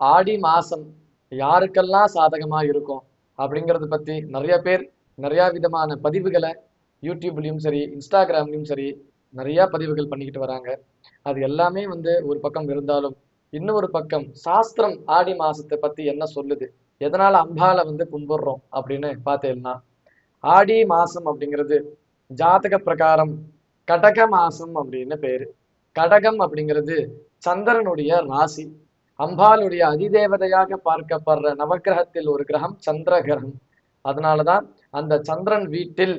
ஆடி மாசம் யாருக்கெல்லாம் சாதகமா இருக்கும் அப்படிங்கறத பத்தி நிறைய பேர் நிறைய விதமான பதிவுகளை யூடியூப்லயும் சரி இன்ஸ்டாகிராம்லயும் சரி நிறைய பதிவுகள் பண்ணிக்கிட்டு வராங்க. அது எல்லாமே வந்து ஒரு பக்கம் இருந்தாலும் இன்னொரு பக்கம் சாஸ்திரம் ஆடி மாசத்தை பத்தி என்ன சொல்லுது? எதனால அம்பால வந்து கும்பிடுறோம் அப்படின்னு பார்த்தேன்னா ஆடி மாசம் அப்படிங்கிறது ஜாதக பிரகாரம் கடக மாசம் அப்படின்னு பேரு. கடகம் அப்படிங்கிறது சந்திரனுடைய ராசி. அம்பாளுடைய அதிதேவதையாக பார்க்கப்படுற நவக்கிரகத்தில் ஒரு கிரகம் சந்திர கிரகம் அதனாலதான் அந்த சந்திரன் வீட்டில்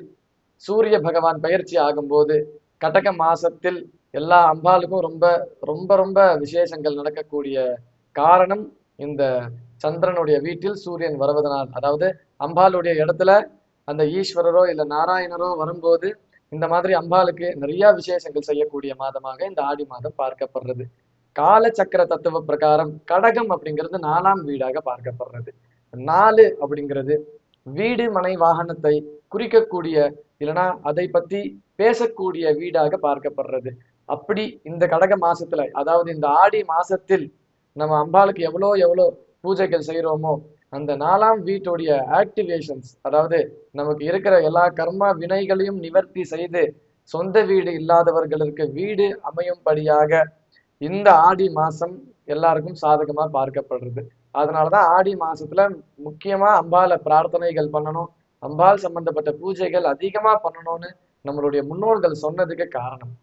சூரிய பகவான் பயிற்சி ஆகும்போது கடக மாசத்தில் எல்லா அம்பாளுக்கும் ரொம்ப ரொம்ப ரொம்ப விசேஷங்கள் நடக்கக்கூடிய காரணம் இந்த சந்திரனுடைய வீட்டில் சூரியன் வருவதனால். அதாவது அம்பாளுடைய இடத்துல அந்த ஈஸ்வரரோ இல்ல நாராயணரோ வரும்போது இந்த மாதிரி அம்பாளுக்கு நிறைய விசேஷங்கள் செய்யக்கூடிய மாதமாக இந்த ஆடி மாதம் பார்க்கப்படுறது. காலச்சக்கர தத்துவ பிரகாரம் கடகம் அப்படிங்கிறது நாலாம் வீடாக பார்க்கப்படுறது. நாலு அப்படிங்கிறது வீடு மனை வாகனத்தை குறிக்கக்கூடிய இல்லைன்னா அதை பத்தி பேசக்கூடிய வீடாக பார்க்கப்படுறது. அப்படி இந்த கடக மாசத்துல அதாவது இந்த ஆடி மாசத்தில் நம்ம அம்பாளுக்கு எவ்வளோ எவ்வளோ பூஜைகள் செய்கிறோமோ அந்த நாலாம் வீட்டுடைய ஆக்டிவேஷன்ஸ் அதாவது நமக்கு இருக்கிற எல்லா கர்ம வினைகளையும் நிவர்த்தி செய்து சொந்த வீடு இல்லாதவர்களுக்கு வீடு அமையும்படியாக இந்த ஆடி மாசம் எல்லாருக்கும் சாதகமா பார்க்கப்படுறது. அதனாலதான் ஆடி மாசத்துல முக்கியமா அம்பால பிரார்த்தனைகள் பண்ணணும் அம்பாள் சம்பந்தப்பட்ட பூஜைகள் அதிகமா பண்ணணும்னு நம்மளுடைய முன்னோர்கள் சொன்னதுக்கு காரணம்.